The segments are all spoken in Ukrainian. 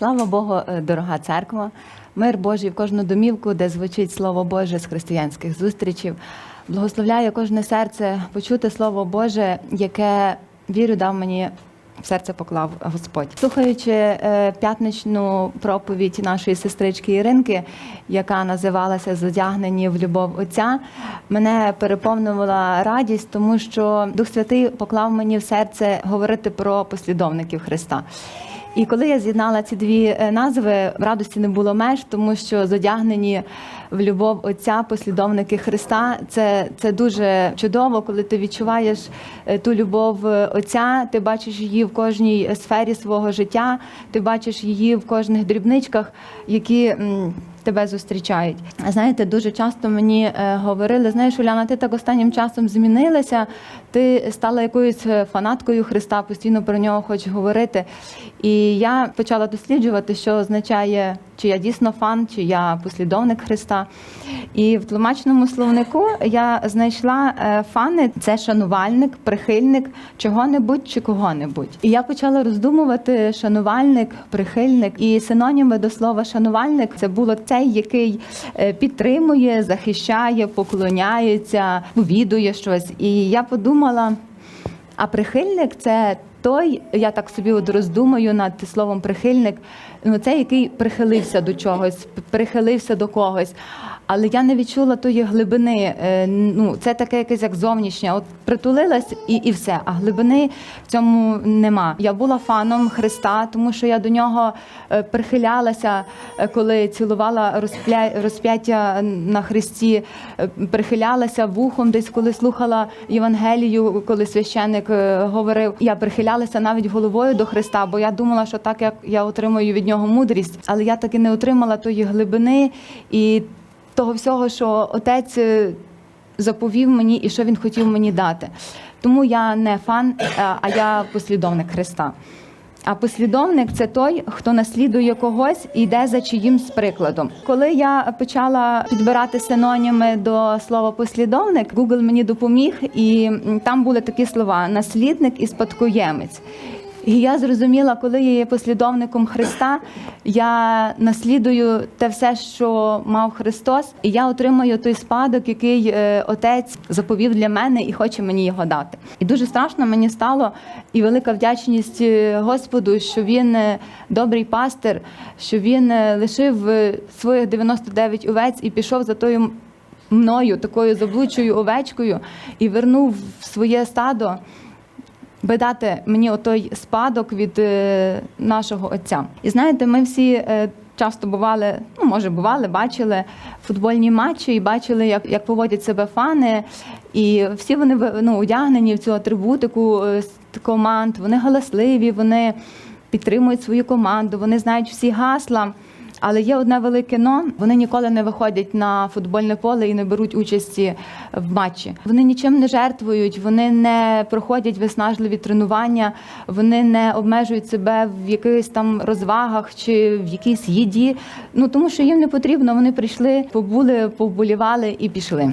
Слава Богу, е, дорога церква, мир Божий в кожну домівку, де звучить Слово Боже з християнських зустрічів. Благословляю кожне серце почути Слово Боже, яке вірю дав мені. В серце поклав Господь. Слухаючи е, п'ятничну проповідь нашої сестрички Іринки, яка називалася Зодягнені в любов Отця, мене переповнювала радість, тому що Дух Святий поклав мені в серце говорити про послідовників Христа. І коли я з'єднала ці дві назви, назви, радості не було меж, тому що зодягнені в любов Отця, послідовники Христа, це, це дуже чудово, коли ти відчуваєш е, ту любов е, Отця, ти бачиш її в кожній сфері свого життя, ти бачиш її в кожних дрібничках, які. Тебе зустрічають. Знаєте, дуже часто мені е, говорили: знаєш, Уляна, ти так останнім часом змінилася, ти стала якоюсь е, фанаткою Христа, постійно про нього хочеш говорити. І я почала досліджувати, що означає, чи я дійсно фан, чи я послідовник Христа. І в тлумачному словнику я знайшла е, фани це шанувальник, прихильник чого-небудь чи кого-небудь. І я почала роздумувати шанувальник, прихильник. І синоніми до слова шанувальник це було цей, який е, підтримує, захищає, поклоняється, повідує щось. І я подумала. А прихильник це той, я так собі от роздумаю над словом прихильник, ну це який прихилився до чогось, прихилився до когось. Але я не відчула тої глибини. е, Ну, це таке якесь як зовнішнє. От притулилась і, і все. А глибини в цьому нема. Я була фаном Христа, тому що я до нього е, прихилялася, е, коли цілувала розп'яття на Христі, прихилялася вухом, десь коли слухала Євангелію, коли священник говорив. Я прихилялася навіть головою до Христа, бо я думала, що так як я отримую від нього мудрість, але я таки не отримала тої глибини і того всього, що отець е, заповів мені і що він хотів мені дати. Тому я не фан, е, а я послідовник Христа. А послідовник це той, хто наслідує когось і йде за чиїмсь прикладом. Коли я почала підбирати синоніми до слова послідовник, Google мені допоміг, і там були такі слова: наслідник і спадкоємець. І я зрозуміла, коли я є послідовником Христа, я наслідую те все, що мав Христос, і я отримую той спадок, який е, Отець заповів для мене і хоче мені його дати. І дуже страшно мені стало, і велика вдячність е, Господу, що він е, добрий пастир, що він лишив своїх 99 овець і пішов за тою мною, такою заблудшою овечкою, і вернув в своє стадо би дати мені отой спадок від е, нашого отця. І знаєте, ми всі е, часто бували, ну може бували, бачили футбольні матчі і бачили, як, як поводять себе фани. І всі вони ну, одягнені в цю атрибутику е, команд, вони галасливі, вони підтримують свою команду, вони знають всі гасла. Але є одне велике но. Вони ніколи не виходять на футбольне поле і не беруть участі в матчі. Вони нічим не жертвують, вони не проходять виснажливі тренування, вони не обмежують себе в якихось там розвагах чи в якійсь їді. Ну тому що їм не потрібно. Вони прийшли, побули, поболівали і пішли.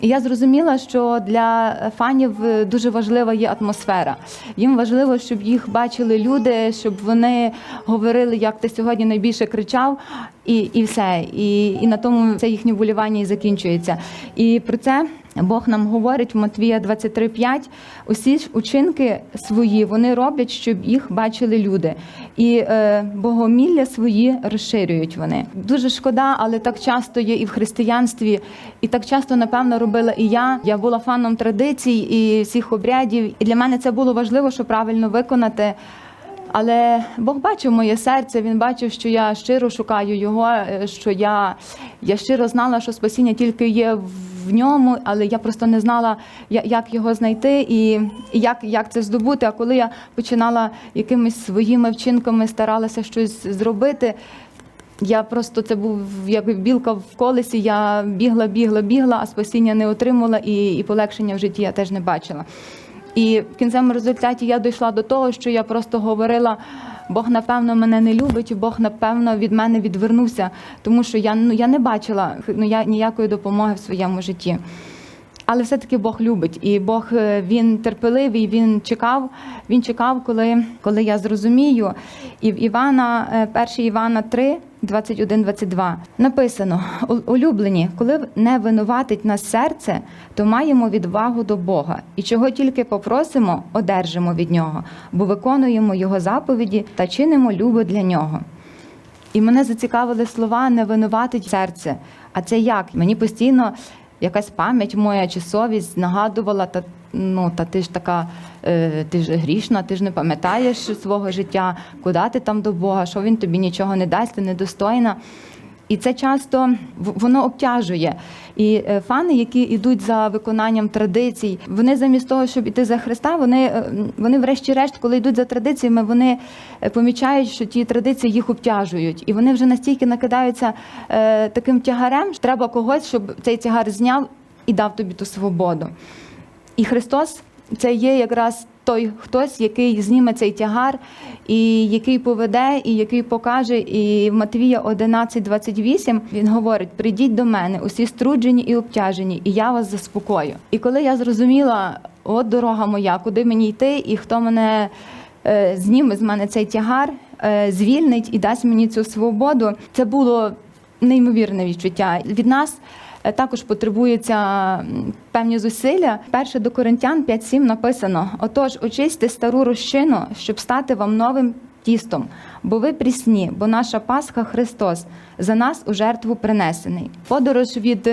І я зрозуміла, що для фанів е, дуже важлива є атмосфера. Їм важливо, щоб їх бачили люди, щоб вони говорили, як ти сьогодні найбільше кричав, і, і все. І, і на тому це їхнє вболівання і закінчується. І про це Бог нам говорить в Матвія 23.5. Усі ж учинки свої вони роблять, щоб їх бачили люди. І е, богомілля свої розширюють вони. Дуже шкода, але так часто є і в християнстві, і так часто, напевно, робила і я. Я була фаном традицій і всіх обрядів. І для мене це було важливо, щоб правильно виконати. Але Бог бачив моє серце, він бачив, що я щиро шукаю його, е, що я, я щиро знала, що спасіння тільки є в ньому, але я просто не знала, як його знайти і, як, як це здобути. А коли я починала якимись своїми вчинками старалася щось зробити. Я просто це був як білка в колесі. Я бігла, бігла, бігла, а спасіння не отримала, і, і полегшення в житті я теж не бачила. І в кінцевому результаті я дійшла до того, що я просто говорила: Бог, напевно, мене не любить, Бог, напевно, від мене відвернувся, тому що я, ну, я не бачила ну, я, ніякої допомоги в своєму житті. Але все-таки Бог любить, і Бог е, він терпеливий. Він чекав. Він чекав, коли, коли я зрозумію. І в Івана, е, 1 Івана 3, 21, 22 написано: «У- улюблені, коли не винуватить нас серце, то маємо відвагу до Бога, і чого тільки попросимо, одержимо від нього, бо виконуємо його заповіді та чинимо любо для нього. І мене зацікавили слова не винуватить серце. А це як? Мені постійно якась пам'ять моя чи совість нагадувала, та ну та ти ж така, е, ти ж грішна, ти ж не пам'ятаєш свого життя, куди ти там до Бога, що він тобі нічого не дасть, ти недостойна. І це часто воно обтяжує. І е, фани, які йдуть за виконанням традицій, вони замість того, щоб іти за Христа, вони, е, вони врешті-решт, коли йдуть за традиціями, вони помічають, що ті традиції їх обтяжують. І вони вже настільки накидаються таким тягарем, що треба когось, щоб цей тягар зняв і дав тобі ту свободу. І Христос це є якраз той хтось, який зніме цей тягар, і який поведе, і який покаже. І в Матвія 11, 28 він говорить: прийдіть до мене, усі струджені і обтяжені, і я вас заспокою. І коли я зрозуміла, от дорога моя, куди мені йти, і хто мене е, зніме з мене цей тягар, е, звільнить і дасть мені цю свободу, це було неймовірне відчуття. Від нас також потребуються певні зусилля. Перше до Коринтян 5.7 написано: Отож, очисьте стару розчину, щоб стати вам новим тістом, бо ви прісні, бо наша Пасха Христос за нас у жертву принесений. Подорож від.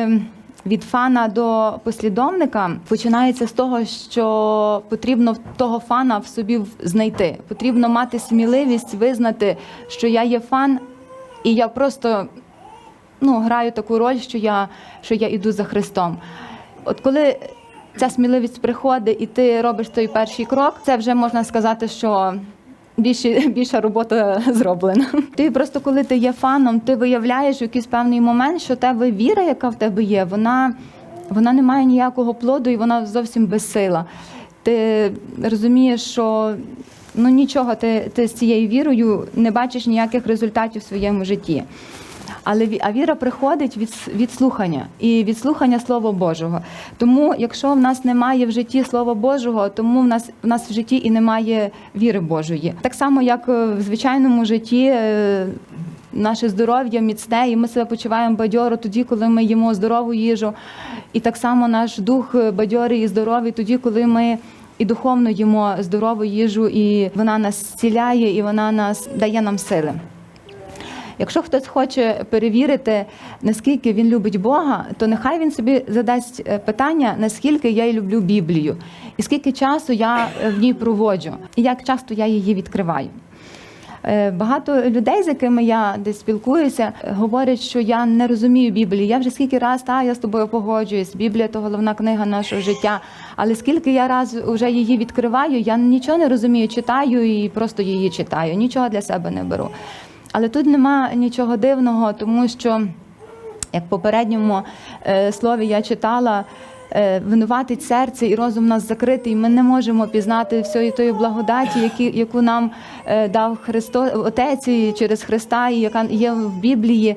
Від фана до послідовника починається з того, що потрібно того фана в собі знайти. Потрібно мати сміливість визнати, що я є фан, і я просто ну, граю таку роль, що я, що я йду за Христом. От коли ця сміливість приходить і ти робиш той перший крок, це вже можна сказати, що більше, більша робота зроблена. Ти просто, коли ти є фаном, ти виявляєш в якийсь певний момент, що тебе віра, яка в тебе є, вона, вона не має ніякого плоду і вона зовсім безсила. Ти розумієш, що ну нічого, ти, ти з цією вірою не бачиш ніяких результатів в своєму житті. Але а віра приходить від, від слухання і від слухання Слова Божого. Тому, якщо в нас немає в житті Слова Божого, тому в нас в нас в житті і немає віри Божої. Так само, як е, в звичайному житті. е, Наше здоров'я міцне, і ми себе почуваємо бадьоро тоді, коли ми їмо здорову їжу. І так само наш дух е, бадьорий і здоровий тоді, коли ми і духовно їмо здорову їжу, і вона нас зціляє, і вона нас дає нам сили. Якщо хтось хоче перевірити, наскільки він любить Бога, то нехай він собі задасть е, питання, наскільки я люблю Біблію, і скільки часу я е, в ній проводжу, і як часто я її відкриваю. Е, Багато людей, з якими я десь спілкуюся, говорять, що я не розумію Біблії. Я вже скільки раз та я з тобою погоджуюсь. Біблія то головна книга нашого життя. Але скільки я раз вже її відкриваю, я нічого не розумію, читаю і просто її читаю. Нічого для себе не беру. Але тут нема нічого дивного, тому що як в попередньому е, слові я читала, е, винуватить серце і розум нас закритий. Ми не можемо пізнати всієї тої благодаті, яку нам е, дав Христос Отець через Христа, і яка є в Біблії.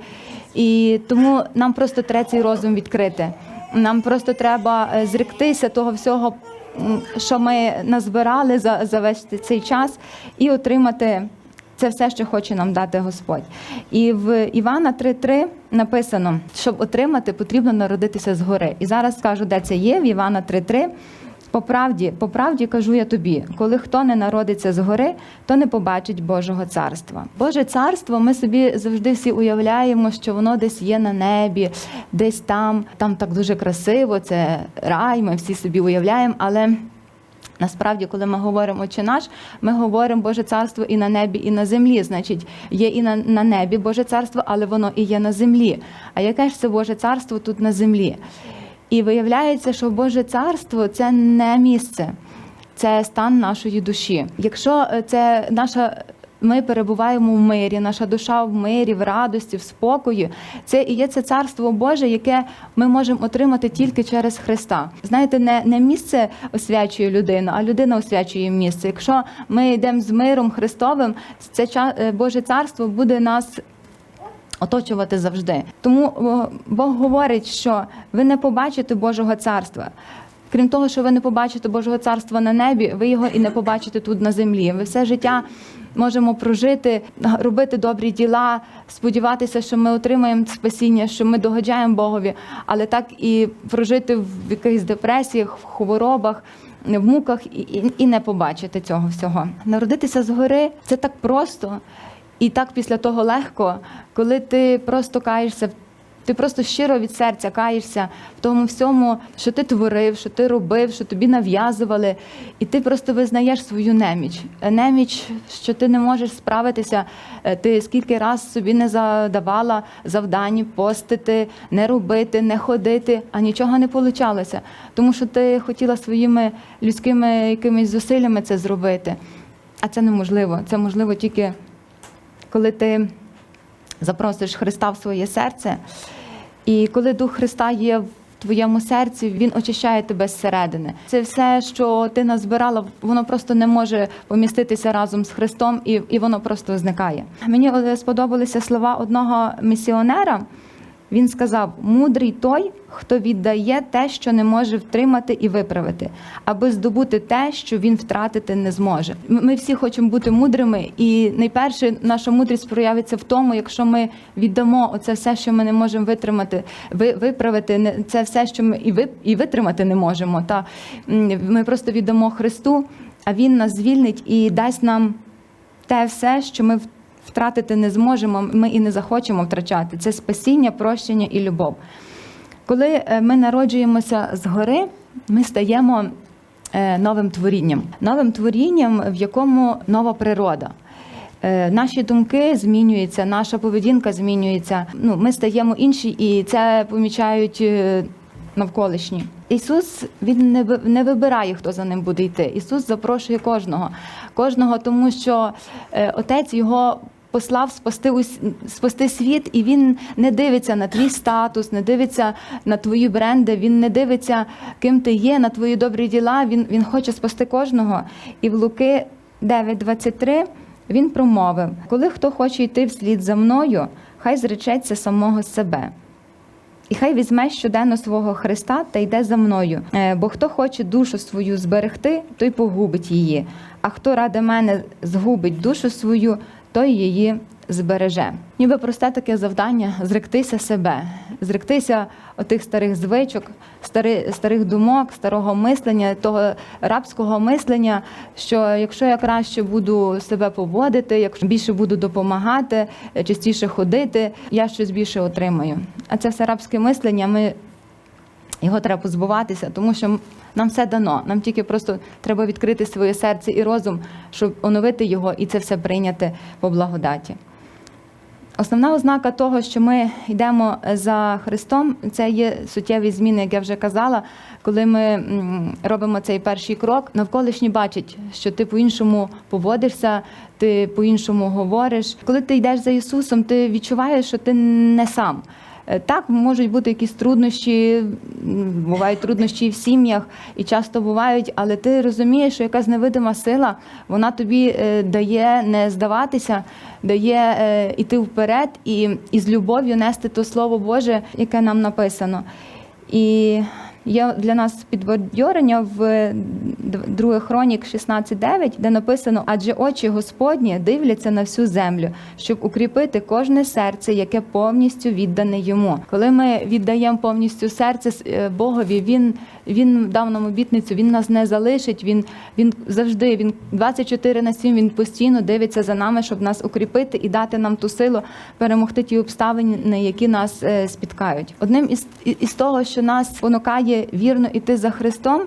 І тому нам просто треба цей розум відкрити. Нам просто треба зректися того всього, що ми назбирали за, за весь цей час, і отримати це все, що хоче нам дати Господь. І в Івана 3.3 написано, щоб отримати, потрібно народитися згори. І зараз скажу, де це є, в Івана 3.3. По правді, по правді кажу я тобі, коли хто не народиться згори, то не побачить Божого царства. Боже царство, ми собі завжди всі уявляємо, що воно десь є на небі, десь там, там так дуже красиво, це рай, ми всі собі уявляємо, але. Насправді, коли ми говоримо «Отче наш, ми говоримо Боже царство і на небі, і на землі. Значить, є і на, на небі Боже царство, але воно і є на землі. А яке ж це Боже царство тут на землі? І виявляється, що Боже царство це не місце, це стан нашої душі. Якщо е, це наша. Ми перебуваємо в мирі, наша душа в мирі, в радості, в спокої. Це і є це царство Боже, яке ми можемо отримати тільки через Христа. Знаєте, не, не місце освячує людину, а людина освячує місце. Якщо ми йдемо з миром Христовим, це е, Боже царство буде нас оточувати завжди. Тому Бог говорить, що ви не побачите Божого царства. Крім того, що ви не побачите Божого царства на небі, ви його і не побачите тут на землі. Ви все життя можемо прожити, робити добрі діла, сподіватися, що ми отримаємо спасіння, що ми догоджаємо Богові, але так і прожити в якихось депресіях, в хворобах. В муках і, і, і не побачити цього всього. Народитися згори це так просто і так після того легко, коли ти просто каєшся в ти просто щиро від серця каєшся в тому всьому, що ти творив, що ти робив, що тобі нав'язували, і ти просто визнаєш свою неміч. Неміч, що ти не можеш справитися. Е, Ти скільки раз собі не задавала завдань постити, не робити, не ходити, а нічого не получалося. Тому що ти хотіла своїми людськими якимись зусиллями це зробити. А це неможливо. Це можливо тільки коли ти запросиш Христа в своє серце. І коли Дух Христа є в твоєму серці, Він очищає тебе зсередини. Це все, що ти назбирала, воно просто не може поміститися разом з Христом, і, і воно просто зникає. Мені е, сподобалися слова одного місіонера. Він сказав: мудрий той, хто віддає те, що не може втримати і виправити, аби здобути те, що він втратити не зможе. Ми всі хочемо бути мудрими, і найперше наша мудрість проявиться в тому, якщо ми віддамо оце все, що ми не можемо витримати, виправити, це все, що ми і ви і витримати не можемо. Та ми просто віддамо Христу, а Він нас звільнить і дасть нам те все, що ми втратити не зможемо, ми і не захочемо втрачати. Це спасіння, прощення і любов. Коли е, ми народжуємося згори, ми стаємо е, новим творінням, новим творінням, в якому нова природа. Е, Наші думки змінюються, наша поведінка змінюється. Ну, ми стаємо інші, і це помічають навколишні. Ісус він не не вибирає, хто за ним буде йти. Ісус запрошує кожного, кожного, тому що Отець його послав спасти спасти світ, і він не дивиться на твій статус, не дивиться на твої бренди, він не дивиться, ким ти є, на твої добрі діла. Він, він хоче спасти кожного. І в Луки 9:23 він промовив: коли хто хоче йти вслід за мною, хай зречеться самого себе. І хай візьме щоденно свого Христа та йде за мною. Е, Бо хто хоче душу свою зберегти, той погубить її. А хто ради мене згубить душу свою, той її збереже. Ніби просте таке завдання зректися себе, зректися отих старих звичок, стари, старих думок, старого мислення, того рабського мислення, що якщо я краще буду себе поводити, якщо більше буду допомагати, е, частіше ходити, я щось більше отримаю. А це все рабське мислення. Ми його треба позбуватися, тому що нам все дано. Нам тільки просто треба відкрити своє серце і розум, щоб оновити його і це все прийняти по благодаті. Основна ознака того, що ми йдемо за Христом, це є суттєві зміни, як я вже казала. Коли ми робимо цей перший крок, навколишні бачать, що ти по-іншому поводишся, ти по-іншому говориш. Коли ти йдеш за Ісусом, ти відчуваєш, що ти не сам. Е, Так, можуть бути якісь труднощі, бувають труднощі в сім'ях, і часто бувають, але ти розумієш, що якась невидима сила, вона тобі е, дає не здаватися, дає йти вперед і, і з любов'ю нести то Слово Боже, яке нам написано. І є для нас підбадьорення в 2 Хронік 16.9, де написано: адже очі Господні дивляться на всю землю, щоб укріпити кожне серце, яке повністю віддане йому. Коли ми віддаємо повністю серце е, Богові, він, він дав нам обітницю, він нас не залишить. Він, він завжди, він 24 на 7, він постійно дивиться за нами, щоб нас укріпити і дати нам ту силу перемогти ті обставини, які нас е, спіткають. Одним із, із того, що нас спонукає вірно іти за Христом.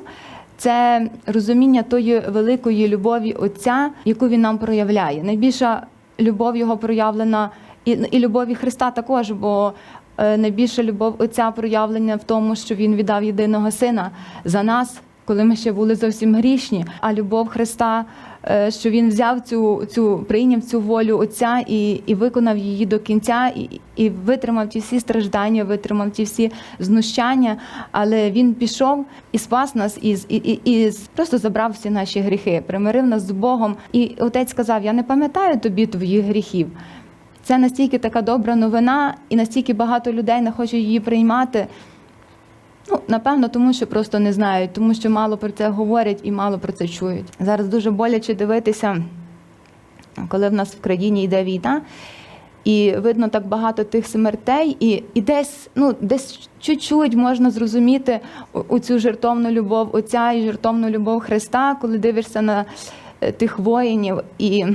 Це розуміння тої великої любові Отця, яку він нам проявляє. Найбільша любов його проявлена, і, і любові Христа також, бо е, найбільша любов Отця проявлена в тому, що Він віддав єдиного сина за нас, коли ми ще були зовсім грішні. А любов Христа, що Він взяв цю, цю прийняв цю волю Отця і, і виконав її до кінця, і, і витримав ті всі страждання, витримав ті всі знущання. Але він пішов і спас нас, і, і, і, і просто забрав всі наші гріхи, примирив нас з Богом. І отець сказав: Я не пам'ятаю тобі твоїх гріхів. це настільки така добра новина, і настільки багато людей не хочуть її приймати. Ну, напевно, тому що просто не знають, тому що мало про це говорять і мало про це чують. Зараз дуже боляче дивитися, коли в нас в країні йде війна, і видно так багато тих смертей, і, і десь, ну, десь чуть-чуть можна зрозуміти у цю жертовну любов Отця і жертовну любов Христа, коли дивишся на е, тих воїнів, і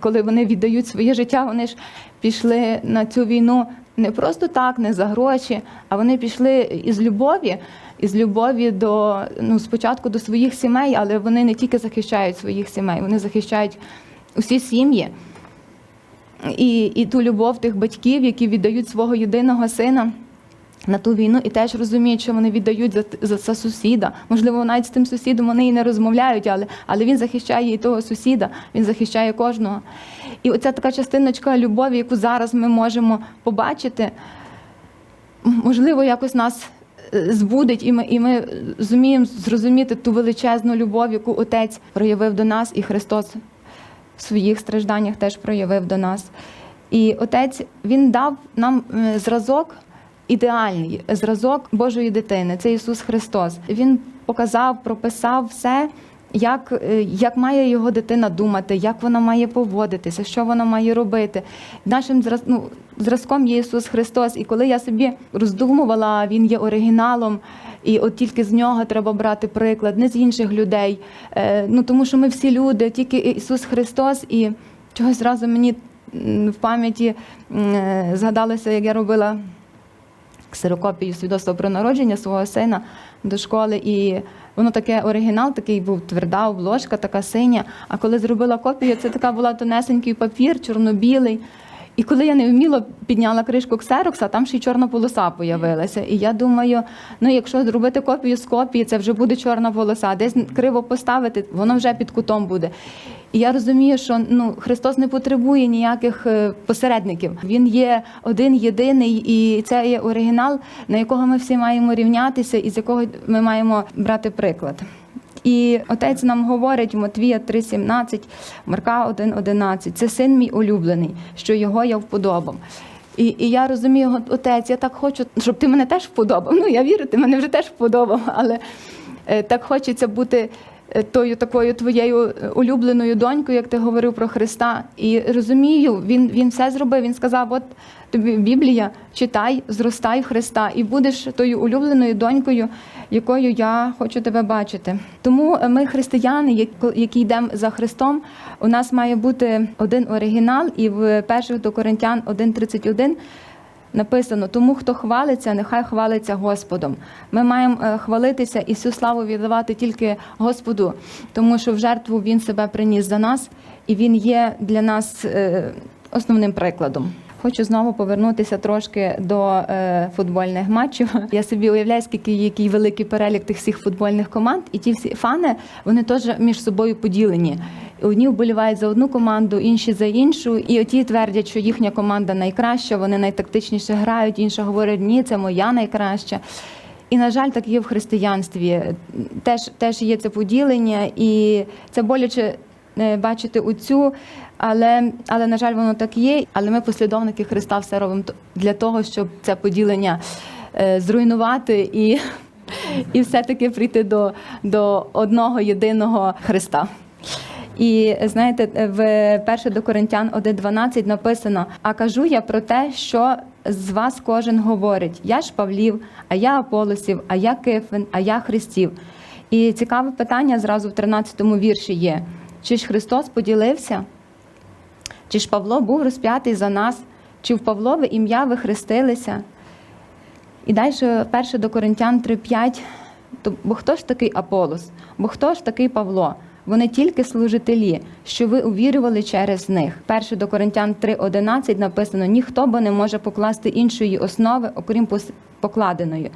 коли вони віддають своє життя, вони ж пішли на цю війну не просто так, не за гроші, а вони пішли із любові, із любові до ну, спочатку до своїх сімей, але вони не тільки захищають своїх сімей, вони захищають усі сім'ї. І, і ту любов тих батьків, які віддають свого єдиного сина на ту війну, і теж розуміють, що вони віддають за, за, за сусіда. Можливо, навіть з тим сусідом вони і не розмовляють, але, але він захищає і того сусіда, він захищає кожного. І оця така частиночка любові, яку зараз ми можемо побачити, можливо, якось нас е, збудить, і ми, і ми зуміємо зрозуміти ту величезну любов, яку Отець проявив до нас, і Христос в своїх стражданнях теж проявив до нас. І Отець Він дав нам е, зразок ідеальний, зразок Божої дитини. Це Ісус Христос. Він показав, прописав все. Як, е, як має його дитина думати, як вона має поводитися, що вона має робити. Нашим зраз, ну, зразком є Ісус Христос. І коли я собі роздумувала, Він є оригіналом, і от тільки з нього треба брати приклад, не з інших людей. Е, ну, тому що ми всі люди, тільки Ісус Христос, і чогось зразу мені в пам'яті е, згадалося, як я робила ксерокопію свідоцтва про народження свого сина до школи. І воно таке оригінал, такий був тверда обложка, така синя. А коли зробила копію, це така була тонесенький папір, чорно-білий. І коли я невміло підняла кришку ксерокса, там ще й чорна полоса появилася. І я думаю, ну якщо зробити копію з копії, це вже буде чорна полоса. Десь криво поставити, воно вже під кутом буде. І я розумію, що ну Христос не потребує ніяких е, посередників. Він є один єдиний, і це є оригінал, на якого ми всі маємо рівнятися, і з якого ми маємо брати приклад. І отець нам говорить Матвія 3,17, Марка 1,11, це син мій улюблений, що його я вподобав. І, і я розумію, отець, я так хочу, щоб ти мене теж вподобав. Ну, я вірю, ти мене вже теж вподобав, але е, так хочеться бути тою такою твоєю е, улюбленою донькою, як ти говорив про Христа. І розумію, він, він все зробив. Він сказав: от тобі Біблія, читай, зростай в Христа, і будеш тою улюбленою донькою, якою я хочу тебе бачити. Тому е, ми, християни, як- які йдемо за Христом, у нас має бути один оригінал, і в перших до Коринтян 1.31 написано: тому хто хвалиться, нехай хвалиться Господом. Ми маємо е, хвалитися і всю славу віддавати тільки Господу, тому що в жертву Він себе приніс за нас, і Він є для нас е, основним прикладом. Хочу знову повернутися трошки до е, футбольних матчів. Я собі уявляю, скільки який великий перелік тих всіх футбольних команд, і ті всі фани вони теж між собою поділені. Одні вболівають за одну команду, інші за іншу, і оті твердять, що їхня команда найкраща, вони найтактичніше грають. Інші говорять, ні, це моя найкраща. І, на жаль, так є в християнстві. Теж, теж є це поділення, і це боляче е, бачити у цю, але, але на жаль, воно так є. Але ми, послідовники Христа, все робимо для того, щоб це поділення е, зруйнувати і, і все-таки прийти до, до одного єдиного Христа. І знаєте, в 1 до Коринтян 1.12 написано: А кажу я про те, що з вас кожен говорить: я ж Павлів, а я Аполосів, а я Кифин, а я Христів. І цікаве питання зразу в 13 вірші є: чи ж Христос поділився? Чи ж Павло був розп'ятий за нас? Чи в Павлове ім'я ви хрестилися? І далі 1 до Коринтян 3.5. То, бо хто ж такий Аполос? Бо хто ж такий Павло? Вони тільки служителі, що ви увірювали через них. 1 до Коринтян 3.11 написано: ніхто бо не може покласти іншої основи, окрім покладеної.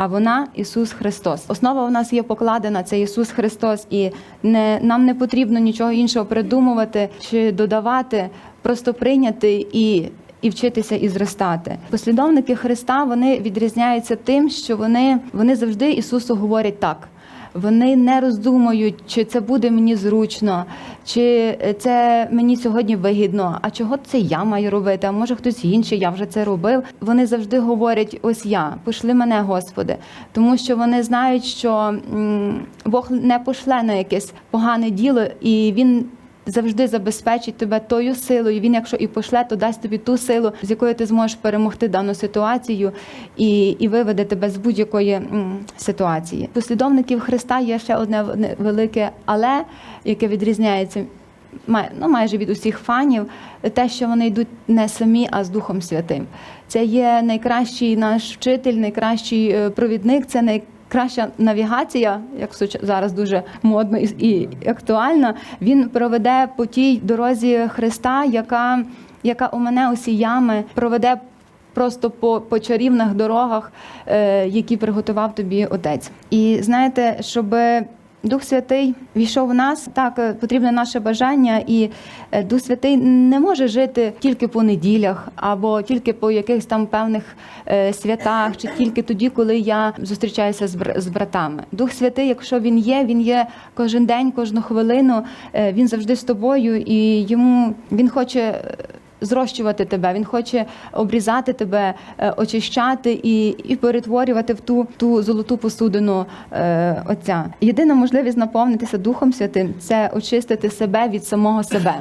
А вона Ісус Христос. Основа у нас є покладена, це Ісус Христос, і не, нам не потрібно нічого іншого придумувати чи додавати, просто прийняти і і вчитися і зростати. Послідовники Христа вони відрізняються тим, що вони, вони завжди Ісусу говорять так. Вони не роздумують, чи це буде мені зручно, чи це мені сьогодні вигідно. А чого це я маю робити? А може хтось інший, я вже це робив. Вони завжди говорять: ось я, пошли мене, Господи, тому що вони знають, що Бог не пошле на якесь погане діло, і він. Завжди забезпечить тебе тою силою. Він, якщо і пошле, то дасть тобі ту силу, з якою ти зможеш перемогти дану ситуацію і, і виведе тебе з будь-якої ситуації. Послідовників Христа є ще одне велике але, яке відрізняється ну, майже від усіх фанів, те, що вони йдуть не самі, а з Духом Святим. Це є найкращий наш вчитель, найкращий е, провідник, це найкраща навігація, як зараз дуже модно і, актуально. Він проведе по тій дорозі Христа, яка, яка у мене усі ями, проведе просто по, по чарівних дорогах, е, які приготував тобі отець. І знаєте, щоб Дух Святий війшов в нас, так е, потрібне наше бажання, і е, Дух Святий не може жити тільки по неділях або тільки по якихось там певних е, святах, чи тільки тоді, коли я зустрічаюся з, братами. Дух Святий, якщо він є, він є кожен день, кожну хвилину. Він завжди з тобою, і йому він хоче. Е, Зрощувати тебе, він хоче обрізати тебе, е, очищати і, і перетворювати в ту, ту золоту посудину е, Отця. Єдина можливість наповнитися Духом Святим це очистити себе від самого себе.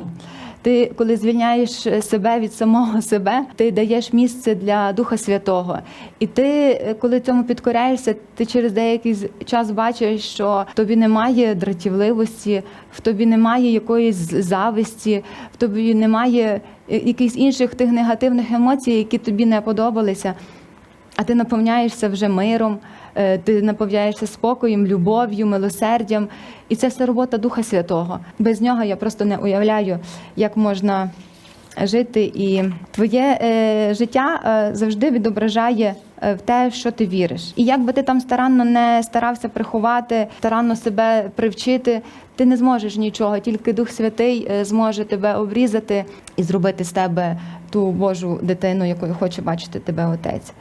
Ти, коли звільняєш себе від самого себе, ти даєш місце для Духа Святого. І ти, е, коли цьому підкоряєшся, ти через деякий час бачиш, що в тобі немає дратівливості, в тобі немає якоїсь зависті, в тобі немає е, якихось інших тих негативних емоцій, які тобі не подобалися. А ти наповняєшся вже миром, е, ти наповняєшся спокоєм, любов'ю, милосердям. І це все робота Духа Святого. Без нього я просто не уявляю, як можна жити. І твоє е, життя е, завжди відображає е, в те, що ти віриш. І як би ти там старанно не старався приховати, старанно себе привчити, ти не зможеш нічого, тільки Дух Святий е, зможе тебе обрізати і зробити з тебе ту Божу дитину, якою хоче бачити тебе отець.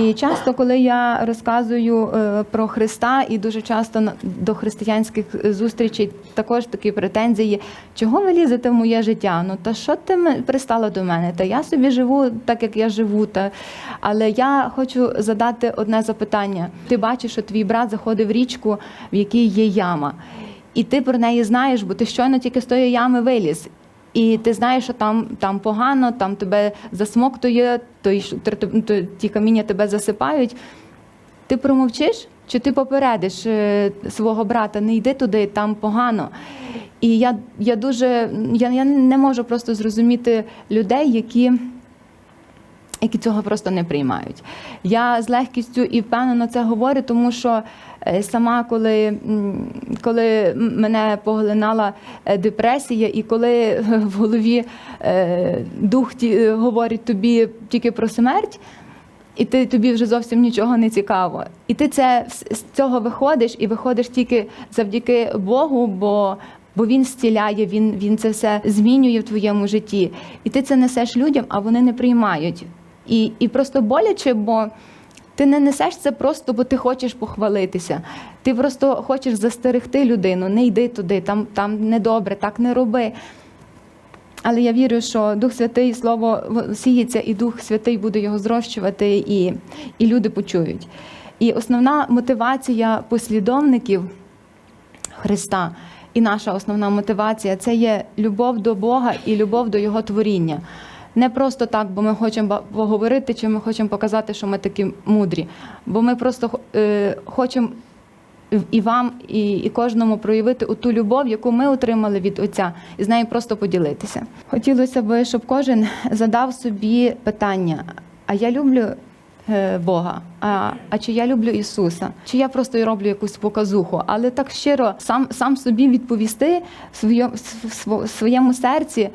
І часто, коли я розказую е, про Христа, і дуже часто до християнських зустрічей також такі претензії, чого ви лізете в моє життя? Ну та що ти пристала до мене? Та я собі живу так, як я живу. Та... Але я хочу задати одне запитання. Ти бачиш, що твій брат заходив в річку, в якій є яма. І ти про неї знаєш, бо ти щойно тільки з тої ями виліз. І ти знаєш, що там, там погано, там тебе засмоктує, той, ті каміння тебе засипають. Ти промовчиш, чи ти попередиш е, свого брата, не йди туди, там погано. І я, я дуже я, я не можу просто зрозуміти людей, які які цього просто не приймають. Я з легкістю і впевнено це говорю, тому що е, сама, коли, коли мене поглинала е, депресія, і коли в голові е, дух ті- говорить тобі тільки про смерть. І ти тобі вже зовсім нічого не цікаво. І ти це з- цього виходиш, і виходиш тільки завдяки Богу, бо, бо він зціляє, він, він це все змінює в твоєму житті. І ти це несеш людям, а вони не приймають. І, і просто боляче, бо ти не несеш це просто, бо ти хочеш похвалитися. Ти просто хочеш застерегти людину, не йди туди, там, там недобре, так не роби. Але я вірю, що Дух Святий Слово сіється, і Дух Святий буде його зрощувати, і, і люди почують. І основна мотивація послідовників Христа, і наша основна мотивація це є любов до Бога і любов до Його творіння. Не просто так, бо ми хочемо поговорити, чи ми хочемо показати, що ми такі мудрі, бо ми просто е, хочемо і вам, і, і кожному проявити ту любов, яку ми отримали від Отця, і з нею просто поділитися. Хотілося б, щоб кожен задав собі питання: а я люблю е, Бога, а, а чи я люблю Ісуса? Чи я просто роблю якусь показуху? Але так щиро сам, сам собі відповісти в своєму серці.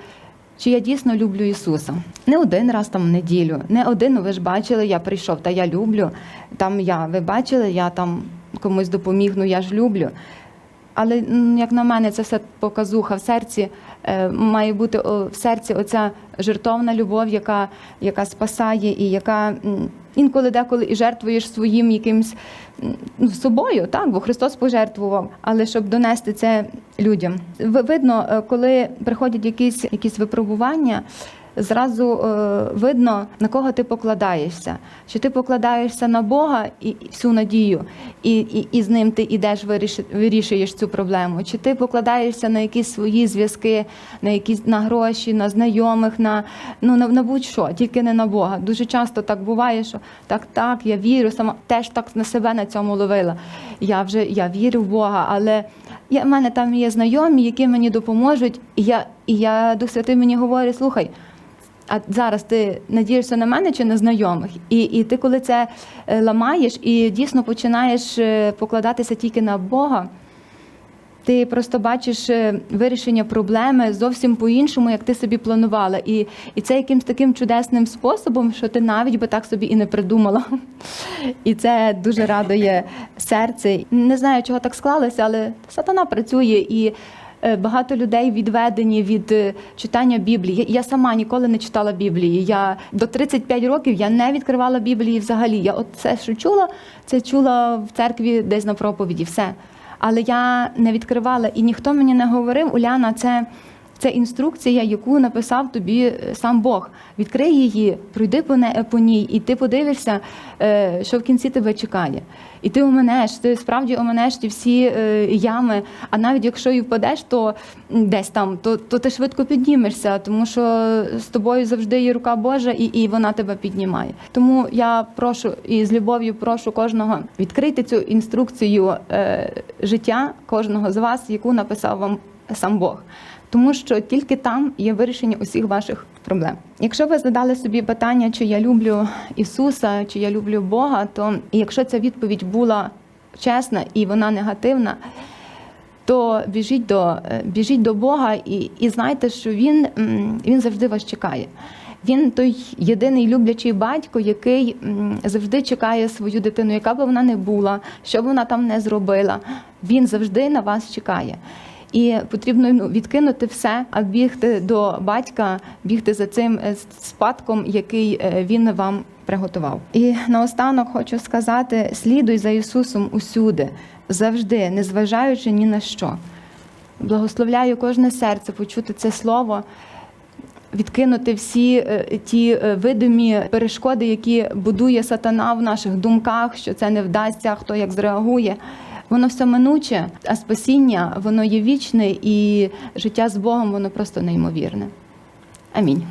Чи я дійсно люблю Ісуса? Не один раз там в неділю, не один, ну ви ж бачили, я прийшов, та я люблю. Там я, ви бачили, я там комусь допоміг, ну я ж люблю. Але як на мене, це все показуха в серці. е, Має бути в серці оця жертовна любов, яка, яка спасає і яка інколи деколи і жертвуєш своїм якимсь ну, собою, так, бо Христос пожертвував, але щоб донести це людям. Ви- Видно, е, коли приходять якісь, якісь випробування. Зразу е, видно, на кого ти покладаєшся. Чи ти покладаєшся на Бога і всю надію, і, і, і з ним ти йдеш, вирішуєш цю проблему. Чи ти покладаєшся на якісь свої зв'язки, на якісь на гроші, на знайомих, на, ну, на, на будь-що, тільки не на Бога. Дуже часто так буває, що так, так, я вірю, сама теж так на себе на цьому ловила. Я вже я вірю в Бога, але я, в мене там є знайомі, які мені допоможуть, і я, і я Дух Святий мені говорить, слухай. А зараз ти надієшся на мене чи на знайомих? І, і ти, коли це е, ламаєш і дійсно починаєш е, покладатися тільки на Бога, ти просто бачиш е, вирішення проблеми зовсім по-іншому, як ти собі планувала. І, і це якимсь таким чудесним способом, що ти навіть би так собі і не придумала. І це дуже радує серце. Не знаю, чого так склалося, але сатана працює і. Е, Багато людей відведені від е, читання Біблії. Я- сама ніколи не читала Біблії. Я до 35 років я не відкривала Біблії взагалі. Я от це, що чула, це чула в церкві десь на проповіді. Все. Але я не відкривала, і ніхто мені не говорив, Уляна, це, це інструкція, яку написав тобі е, сам Бог. Відкрий її, пройди по, ній, і ти подивишся, що в кінці тебе чекає. І ти оминеш, ти справді оминеш ті всі е, ями. А навіть якщо і впадеш, то десь там, то, то ти швидко піднімешся, тому що з тобою завжди є рука Божа, і, і вона тебе піднімає. Тому я прошу і з любов'ю прошу кожного відкрити цю інструкцію е, життя кожного з вас, яку написав вам сам Бог. Тому що тільки там є вирішення усіх ваших проблем. Якщо ви задали собі питання, чи я люблю Ісуса, чи я люблю Бога, то якщо ця відповідь була чесна і вона негативна, то біжіть до, е, біжіть до Бога і, і знайте, що Він, він завжди вас чекає. Він той єдиний люблячий батько, який завжди чекає свою дитину, яка б вона не була, що б вона там не зробила. Він завжди на вас чекає. І потрібно ну, відкинути все, а бігти до батька, бігти за цим е, спадком, який е, він вам приготував. І наостанок хочу сказати: слідуй за Ісусом усюди, завжди, незважаючи ні на що. Благословляю кожне серце почути це слово. Відкинути всі е, ті видимі перешкоди, які будує сатана в наших думках, що це не вдасться, хто як зреагує. Воно все минуче, а спасіння воно є вічне, і життя з Богом воно просто неймовірне. Амінь.